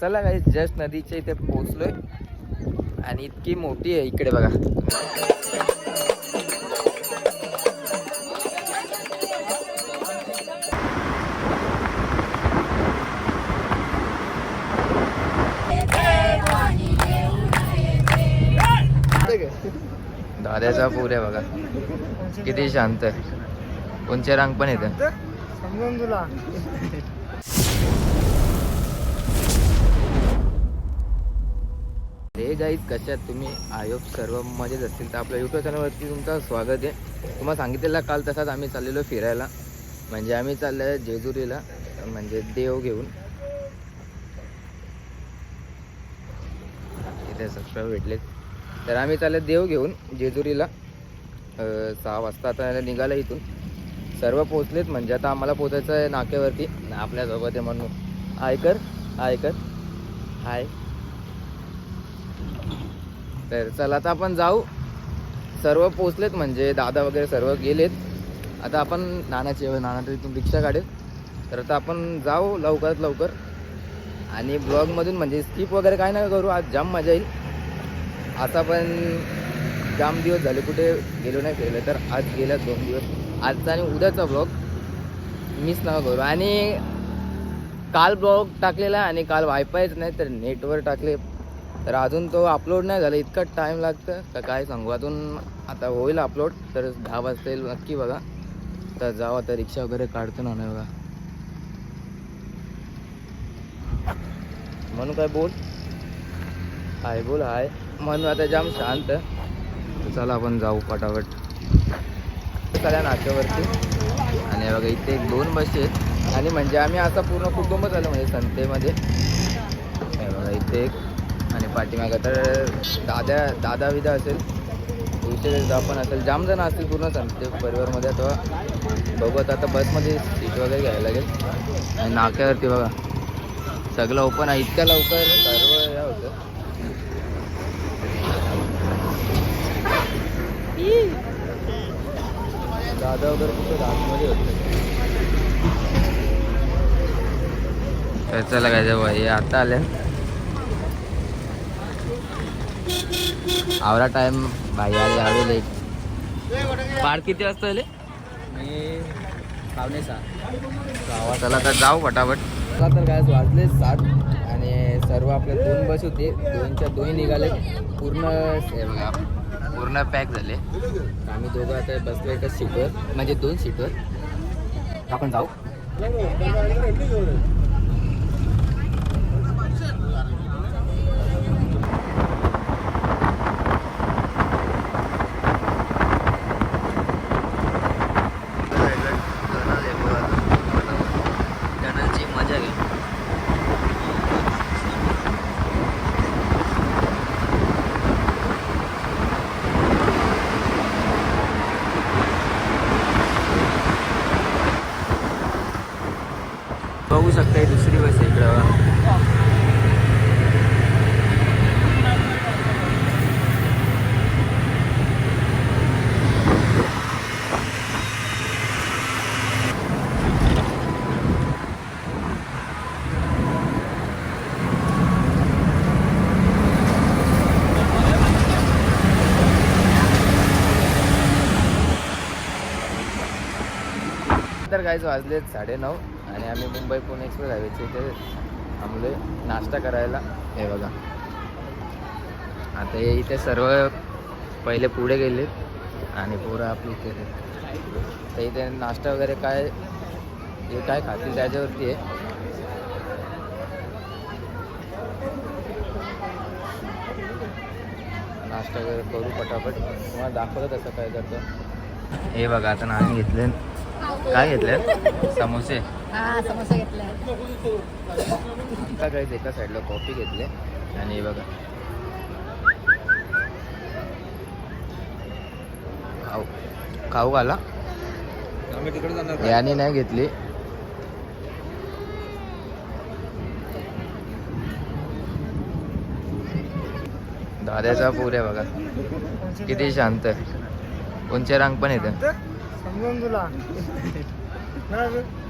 चला काही जस्ट नदीच्या इथे पोहोचलोय. आणि इतकी मोठी आहे इकडे बघा. दाद्याचा पूर आहे बघा. किती शांत आहे. कोणचे रांग पण येते. समजून तुला. हे गाईत कशात तुम्ही आयोग सर्व मजेत असतील. तर आपल्या यूट्यूब चॅनलवरती तुमचं स्वागत आहे. तुम्हाला सांगितलेलं काल तसाच आम्ही चाललेलो फिरायला. म्हणजे आम्ही चाललो आहे जेजुरीला म्हणजे देव घेऊन. इथे सबस्क्राईब भेटलेत. तर आम्ही चाललो देव घेऊन जेजुरीला. सहा वाजता आता निघालं इथून. सर्व पोचलेत म्हणजे आता आम्हाला पोचायचं आहे नाक्यावरती. आपल्यासोबत आहे म्हणून आयकर आयकर हाय हाय. तर चला आता आपण जाऊ. सर्व पोचलेत म्हणजे दादा वगैरे सर्व गेलेत. आता आपण नानाचे नाना तर इथून रिक्षा काढेल. तर आता आपण जाऊ लवकरात लवकर. आणि ब्लॉगमधून म्हणजे स्किप वगैरे काय नका करू आज जाम मजा येईल. आता पण जाम दिवस झाले कुठे गेलो नाही फिरले तर आज गेल्या दोन दिवस. आजचा आणि उद्याचा ब्लॉग मिस नका करू. आणि काल ब्लॉग टाकलेला आणि काल वायफायच नाही तर नेटवर टाकले. तर अजून तो अपलोड नाही झाला. इतका टाईम लागतं तर काय सांगू अजून आता होईल अपलोड तर दहा वाजता येईल नक्की बघा. तर जाऊ आता रिक्षा वगैरे काढतो ना बघा. म्हणून काय बोल? हाय बोल हाय. म्हणून आता जाम शांत. तर चला आपण जाऊ पटापट चला नाक्यावरती. आणि बघा इथे एक दोन बस आहेत. आणि म्हणजे आम्ही आता पूर्ण कुटुंब झालं म्हणजे संतेमध्ये हे बघा इथे एक पाठीमागं. तर दादा दादा विदा असेल विषय आपण असेल. जाम जण असतील पूर्ण संते परिवारमध्ये. अथवा बघू आता बसमध्ये सीट वगैरे घ्यायला लागेल. आणि नाक्यावरती बघा. सगळं ओपन आहे. इतक्या लवकर सर्व हे होतं. दादा वगैरे कुठं आतमध्ये होतं. तर चला काय जेव्हा हे आता आल्या आवरा टाइम भाई आले आवेल एक पार किती वाजता आले? मी पावणे सहा. चला तर जाऊ फटाफट चला तर काय वाजले सात आणि सर्व आपले दोन बस होते. दोनच्या दोन्ही निघाले. पूर्ण बघा पूर्ण पॅक झाले. आम्ही दोघं आता बसलो एका सीटवर म्हणजे दोन सीटवर आपण जाऊ. शकता ही दुसरी बस आहे तर काहीच वाजलेत साडेनऊ. नऊ आम्ही मुंबई पुणे एक्सप्रेस हायवेचे इथे थांबलोय नाश्ता करायला. हे बघा. आता हे इथे सर्व पहिले पुढे गेलेत आणि पोरं आपली इथे तर इथे नाश्ता वगैरे काय जे काय खातील त्याच्यावरती आहे. नाश्ता वगैरे करू पटापट. तुम्हाला दाखवलं तसं काय करतं. हे बघा आता नाही घेतले. काय घेतले? समोसे. हा समोसा घेतला का काहीच एका साईडला कॉफी घेतले आणि हे बघा. खाऊ. खाऊ घाला. याने नाही घेतली. दाद्याचा पूर आहे बघा. किती शांत आहे. कोणचे रांग पण येते समजून तुला.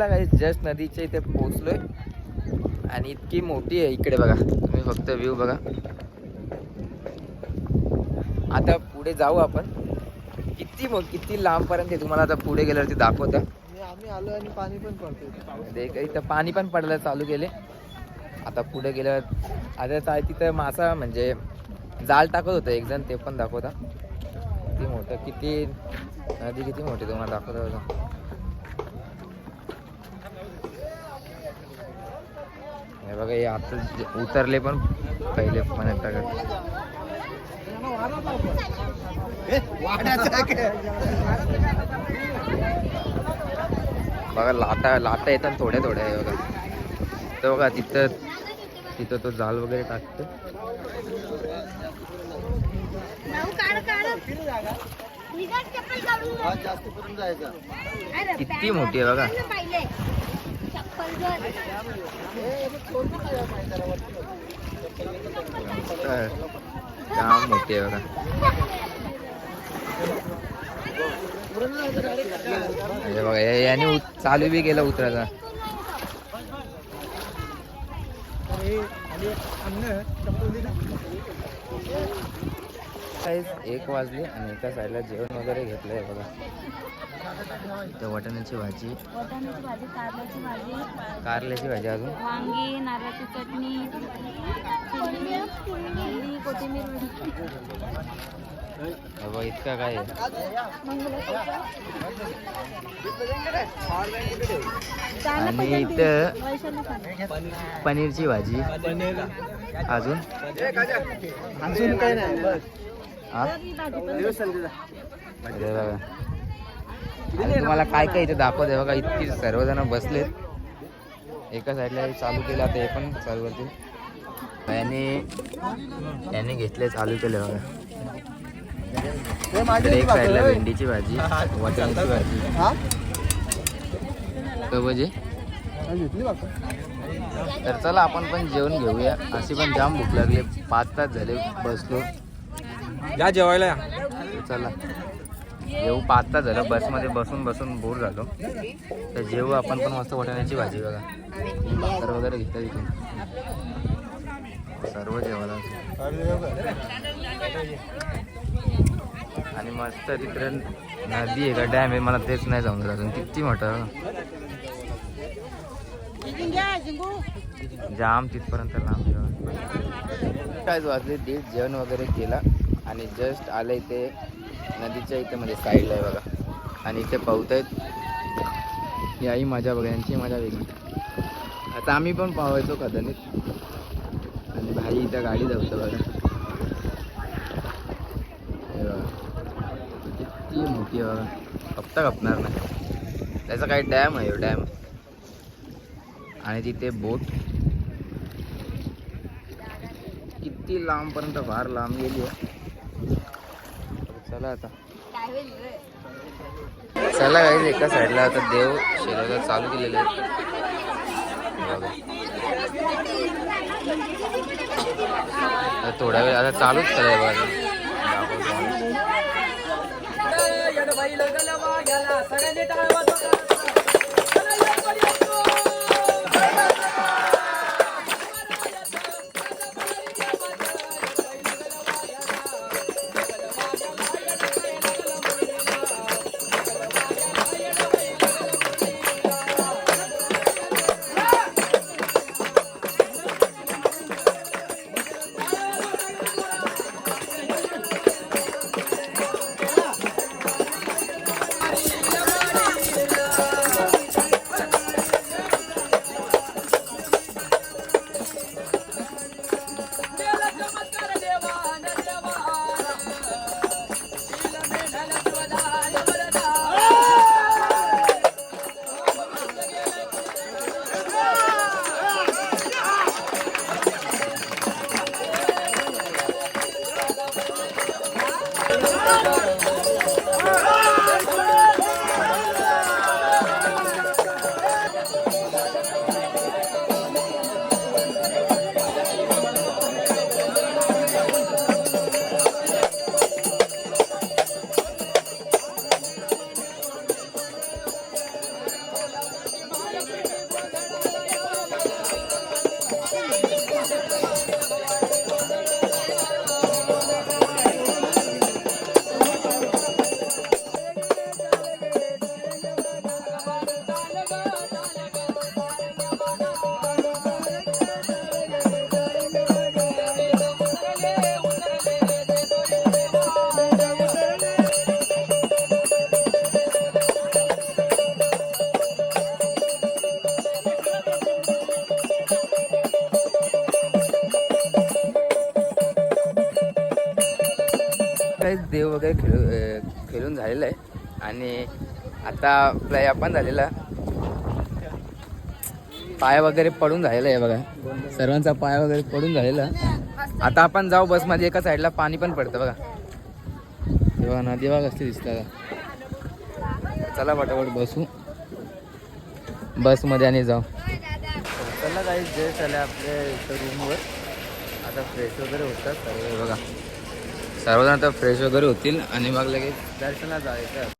चला काही जस्ट नदीच्या इथे पोहोचलोय. आणि इतकी मोठी आहे इकडे बघा. तुम्ही फक्त व्ह्यू बघा. आता पुढे जाऊ आपण. किती मग किती लांबपर्यंत आहे तुम्हाला आता पुढे गेल्यावरती दाखवतं. आम्ही आलो आणि पाणी पण पडतोय. ते काही इथं पाणी पण पडायला चालू केले. आता पुढे गेल्यावर आता तिथं मासा म्हणजे जाल टाकत होतं एक जण ते पण दाखवता. किती मोठं किती नदी किती मोठी तुम्हाला दाखवता होता हे बघा हे आता उतरले पण पहिले पाण्यात टाकत बघा लाटा लाटा येतात थोड्या थोड्या आहे बघा. तर बघा तिथं तिथं तो जाल वगैरे टाकतो जास्त करून जायचं. किती मोठी आहे बघा. काय? जाम मोठी आहे बघा. हे बघा हे- याने चालू बी केलं उतरायचा. एक वाजली आणि एका साईडला जेवण वगैरे घेतलंय बघा. इथं वाटाण्याची भाजी. वाटाण्याची भाजी कारल्याची भाजी. कारल्याची भाजी अजून. वांगी नारळाची चटणी कोथिंबीर कोथिंबीर हे बघा इतका काय? आहे. आणि इथं पनीरची भाजी. अजून? अजून काही नाही बस हा दिवस संडेला. अरे बघा आणि तुम्हाला काय काय इथे दाखवते बघा इतकी सर्वजण बसलेत. एका साईडला चालू केलं आता हे पण चालू करते यांनी यांनी घेतले चालू केले बघा. हे एक साईडला. भेंडीची भाजी वाटाण्याची भाजी? कवजे. तर चला आपण पण जेवण घेऊया. अशी पण जाम भूक लागली. पाच तास झाले बसलो. या जेवायला चला. जेऊ पाच तास झालं बसमध्ये बसून बसून बोर झालो. तर जेऊ आपण पण मस्त वटाण्याची भाजी बघा. भाकर वगैरे घेतलं तिथून सर्व जेवायला आणि मस्त तिकडे नदी आहे का? डॅम आहे. मला तेच नाही जाऊन अजून. किती मोठं? जाम तिथपर्यंत लांब जेवण. काय वाजले दीड जेवण वगैरे केला आणि जस्ट आलं ते नदीच्या इथे म्हणजे साईडला आहे बघा. आणि इथे पावत आहेत. याही मजा बघा यांची मजा वेगळी. आता आम्ही पण पावायचो कदनीत आणि भाई इथं गाडी धावतो बघा. बघा. किती मोठी आहे बघा. कपता कपणार नाही. त्याचा काही डॅम आहे डॅम आणि तिथे बोट किती लांबपर्यंत फार लांब गेली आहे. चला आता. चला गाईज एका साईडला आता देव शेरायला चालू केलेले आहेत. थोडा वेळ आता चालूच कराय बघा. वगैरे खेळू खेळून झालेलं आहे. आणि आता आपला आपण झालेला. पाय वगैरे पडून झालेला आहे बघा. सर्वांचा पाय वगैरे पडून झालेला. आता आपण जाऊ बसमध्ये एका साईडला पाणी पण पडतं बघा. तेव्हा नदी बघा कसली दिसतं का चला पटापट बसू. बसमध्ये आणि जाऊ. चला काही जे चला आपल्या इथं रूमवर आता फ्रेश वगैरे होतात सर्व बघा. सर्वजण आता फ्रेश वगैरे होतील आणि मग लगेच दर्शनाला जायचं.